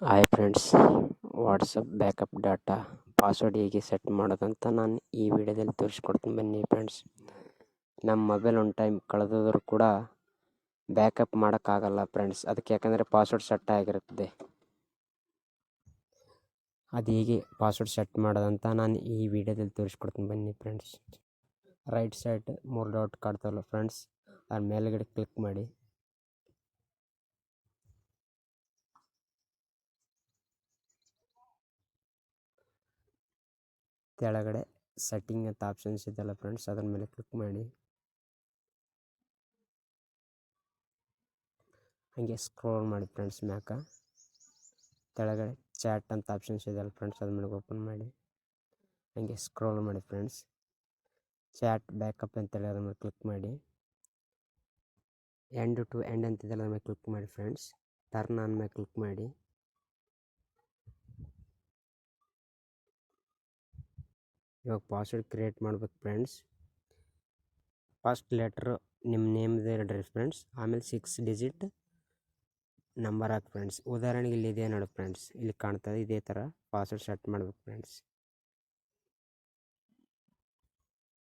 Hi friends WhatsApp backup data password ಹೇಗೆ set ಮಾಡೋದಂತ ನಾನು ಈ ವಿಡಿಯೋದಲ್ಲಿ ತೋರಿಸ್ಕೊಡ್ತೀನಿ ಬನ್ನಿ ಫ್ರೆಂಡ್ಸ್ ನಮ್ಮ ಮೊಬೈಲ್ ಒಂದು ಟೈಮ್ ಕಳೆದ್ರು ಕೂಡ ಬ್ಯಾಕಪ್ ಮಾಡೋಕ್ಕಾಗಲ್ಲ ಫ್ರೆಂಡ್ಸ್ ಅದಕ್ಕೆ ಯಾಕಂದರೆ ಪಾಸ್ವರ್ಡ್ ಸೆಟ್ ಆಗಿರುತ್ತದೆ ಅದು ಹೇಗೆ ಪಾಸ್ವರ್ಡ್ ಸೆಟ್ ಮಾಡೋದಂತ ನಾನು ಈ ವಿಡಿಯೋದಲ್ಲಿ ತೋರಿಸ್ಕೊಡ್ತೀನಿ ಬನ್ನಿ ಫ್ರೆಂಡ್ಸ್ ರೈಟ್ ಸೈಡ್ ಮೂರು ಡಾಟ್ ಕಾಡ್ತಲ್ಲ ಫ್ರೆಂಡ್ಸ್ ಅದ್ರ ಮೇಲ್ಗಡೆ ಕ್ಲಿಕ್ ಮಾಡಿ. ಕೆಳಗಡೆ ಸೆಟ್ಟಿಂಗ್ ಅಂತ ಆಪ್ಷನ್ಸ್ ಇದೆಯಲ್ಲ ಫ್ರೆಂಡ್ಸ್, ಅದ್ರ ಮೇಲೆ ಕ್ಲಿಕ್ ಮಾಡಿ. ಹಾಗೆ ಸ್ಕ್ರೋಲ್ ಮಾಡಿ ಫ್ರೆಂಡ್ಸ್ ಮ್ಯಾಕ. ಕೆಳಗಡೆ ಚಾಟ್ ಅಂತ ಆಪ್ಷನ್ಸ್ ಇದೆಯಲ್ಲ ಫ್ರೆಂಡ್ಸ್, ಅದ್ರ ಮೇಲೆ ಓಪನ್ ಮಾಡಿ. ಹಾಗೆ ಸ್ಕ್ರೋಲ್ ಮಾಡಿ ಫ್ರೆಂಡ್ಸ್. ಚಾಟ್ ಬ್ಯಾಕಪ್ ಅಂತೇಳಿ ಅದ್ರ ಮೇಲೆ ಕ್ಲಿಕ್ ಮಾಡಿ. ಎಂಡ್ ಟು ಎಂಡ್ ಅಂತಿದೆಯಲ್ಲ ಅದ್ರ ಮೇಲೆ ಕ್ಲಿಕ್ ಮಾಡಿ ಫ್ರೆಂಡ್ಸ್. ಟರ್ನ್ ಆನ್ ಮೇಲೆ ಕ್ಲಿಕ್ ಮಾಡಿ. ಇವಾಗ ಪಾಸ್ವರ್ಡ್ ಕ್ರಿಯೇಟ್ ಮಾಡ್ಬೇಕು ಫ್ರೆಂಡ್ಸ್ ಫಸ್ಟ್ ಲೆಟ್ರು ನಿಮ್ಮ ನೇಮ್ದು ಇಡ್ರಿ ಫ್ರೆಂಡ್ಸ್ ಆಮೇಲೆ ಸಿಕ್ಸ್ ಡಿಜಿಟ್ ನಂಬರ್ ಹಾಕಿ ಫ್ರೆಂಡ್ಸ್ ಉದಾಹರಣೆಗೆ ಇಲ್ಲಿ ಇದೆ ನೋಡಿ ಫ್ರೆಂಡ್ಸ್ ಇಲ್ಲಿ ಕಾಣ್ತದೆ ಇದೇ ಥರ ಪಾಸ್ವರ್ಡ್ ಸೆಟ್ ಮಾಡ್ಬೇಕು ಫ್ರೆಂಡ್ಸ್